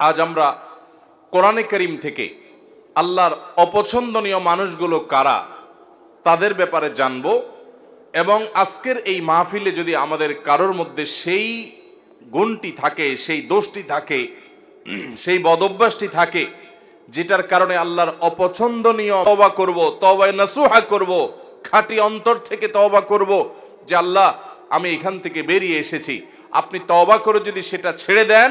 আজ আমরা কোরআনে করিম থেকে আল্লাহর অপছন্দনীয় মানুষগুলো কারা তাদের ব্যাপারে জানব এবং আজকের এই মাহফিলে যদি আমাদের কারোর মধ্যে সেই গুণটি থাকে, সেই দোষটি থাকে, সেই বদভ্যাসটি থাকে, যেটার কারণে আল্লাহর অপছন্দনীয় তবা করব তবায় নাসুহা করব, খাঁটি অন্তর থেকে তবা করব যে আল্লাহ, আমি এখান থেকে বেরিয়ে এসেছি। আপনি তবা করে যদি সেটা ছেড়ে দেন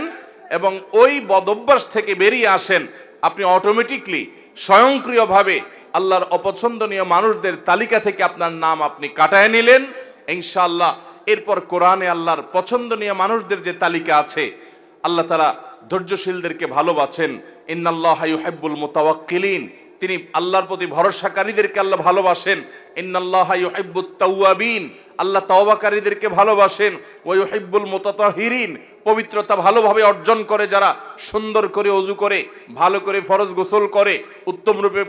এবং ওই বদভ্যাস থেকে বেরিয়ে আসেন আপনি অটোমেটিকলি স্বয়ংক্রিয়ভাবে আল্লাহর অপছন্দনীয় মানুষদের তালিকা থেকে আপনার নাম আপনি কাটায় নিলেন, ইনশাআল্লাহ। এরপর কোরআনে আল্লাহর পছন্দনীয় মানুষদের যে তালিকা আছে, আল্লাহ তারা ধৈর্যশীলদেরকে ভালোবাসেন। ইন্নাল্লাহ ইউহিব্বুল মুতাওয়াক্কিলিন। তিনি আল্লাহর প্রতি ভরসাকারীদেরকে আল্লাহ ভালোবাসেন। আল্লাহ তওবাকারীদেরকে ভালোবাসেন। ওয়া ইউহিব্বুল মুতাতাহিরিন। পবিত্রতা ভালোভাবে অর্জন করে যারা সুন্দর করে অজু করে, ভালো করে ফরজ গোসল করে, উত্তম রূপে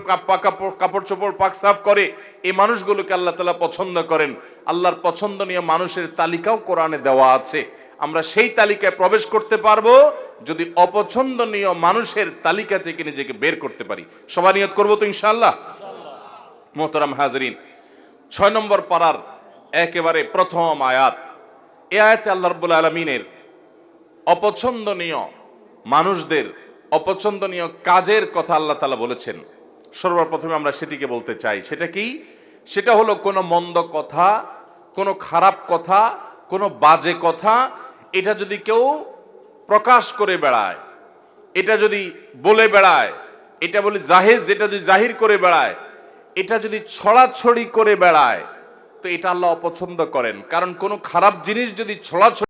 কাপড় চোপড় পাক সাফ করে, এই মানুষগুলোকে আল্লাহ তাআলা পছন্দ করেন। আল্লাহর পছন্দনীয় মানুষের তালিকাও কোরআনে দেওয়া আছে। আমরা সেই তালিকায় প্রবেশ করতে পারব যদি অপছন্দনীয় মানুষের তালিকা থেকে নিজেকে বের করতে পারি। সবাই নিয়ত করব তো ইনশাআল্লাহ? মোহতারাম হাজরিন ছয় নম্বর পাড়ার একেবারে প্রথম আয়াত। এ আয়াতে আল্লাহ রব্বুল আলমিনের অপছন্দনীয় মানুষদের, অপছন্দনীয় কাজের কথা আল্লাহ তালা বলেছেন। সর্বপ্রথমে আমরা সেটিকে বলতে চাই। সেটা কি? সেটা হলো কোনো মন্দ কথা, কোনো খারাপ কথা, কোনো বাজে কথা, এটা যদি কেউ প্রকাশ করে বেড়ায়, এটা যদি বলে বেড়ায়, এটা বলে জাহেজ, যেটা যদি জাহির করে বেড়ায় এটা যদি ছড়াছড়ি করে বেড়ায়, তো এটা আল্লাহ অপছন্দ করেন। কারণ কোনো খারাপ জিনিস যদি ছড়াছড়ি